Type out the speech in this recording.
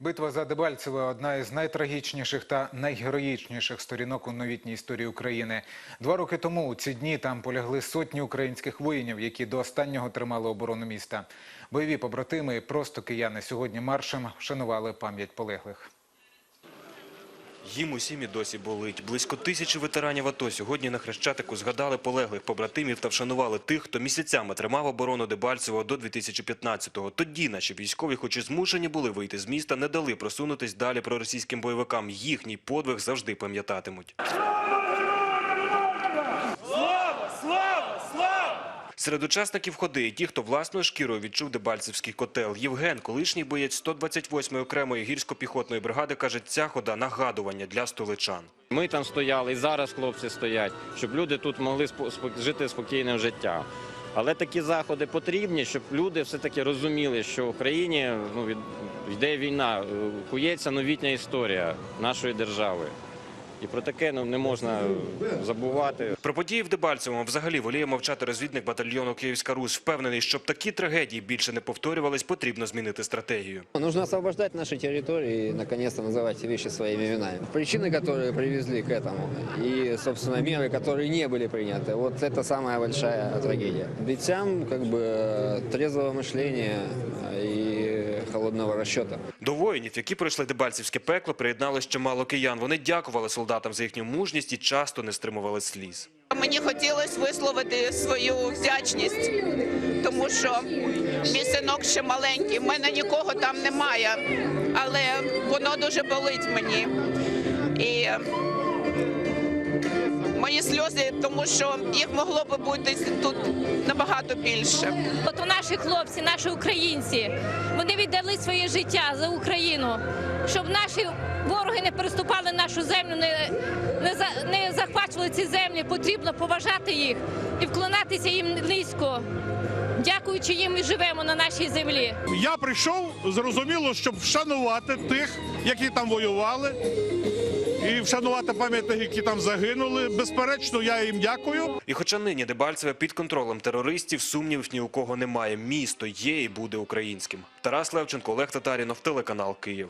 Битва за Дебальцеве – одна із найтрагічніших та найгероїчніших сторінок у новітній історії України. Два роки тому у ці дні там полягли сотні українських воїнів, які до останнього тримали оборону міста. Бойові побратими і просто кияни сьогодні маршем вшанували пам'ять полеглих. Їм усім і досі болить. Близько тисячі ветеранів АТО сьогодні на Хрещатику згадали полеглих побратимів та вшанували тих, хто місяцями тримав оборону Дебальцевого до 2015-го. Тоді наші військові, хоч і змушені були вийти з міста, не дали просунутись далі проросійським бойовикам. Їхній подвиг завжди пам'ятатимуть. Серед учасників ходи і ті, хто власною шкірою відчув Дебальцевський котел. Євген, колишній боєць 128-ї окремої гірсько-піхотної бригади, каже, ця хода – нагадування для столичан. Ми там стояли, і зараз хлопці стоять, щоб люди тут могли жити спокійним життям. Але такі заходи потрібні, щоб люди все-таки розуміли, що в Україні ну, йде війна, е, кується новітня історія нашої держави. І про таке ну, не можна е, забувати. Про події в Дебальцевому взагалі воліє мовчати розвідник батальйону «Київська Русь». Впевнений, щоб такі трагедії більше не повторювались, потрібно змінити стратегію. Нужно освобождать наши территории и, наконец-то, называть вещи своими именами. Причины, которые привезли к этому, и, собственно, меры, которые не были приняты, вот это самая большая трагедия. Битям, как бы, э, трезвого мышления э, и холодного расчета. До воїнів, які пройшли Дебальцевське пекло, приєдналось чимало киян. Вони дякували солдатам за їхню мужність і часто не стримували сліз. Мені хотілося висловити свою вдячність, тому що мій синок ще маленький, в мене нікого там немає, але воно дуже болить мені. І мої сльози, тому що їх могло би бути тут набагато більше. От наші хлопці, наші українці, вони віддали своє життя за Україну, щоб наші вороги не переступали нашу землю, не, не, не захвачували ці землі. Потрібно поважати їх і вклонатися їм низько. Дякуючи їм, ми живемо на нашій землі. Я прийшов зрозуміло, щоб вшанувати тих, які там воювали, і вшанувати пам'ятники, які там загинули. Безперечно, я їм дякую. І хоча нині Дебальцеве під контролем терористів, сумнівів ні у кого немає. Місто є і буде українським. Тарас Левченко, Олег Татарінов, телеканал Київ.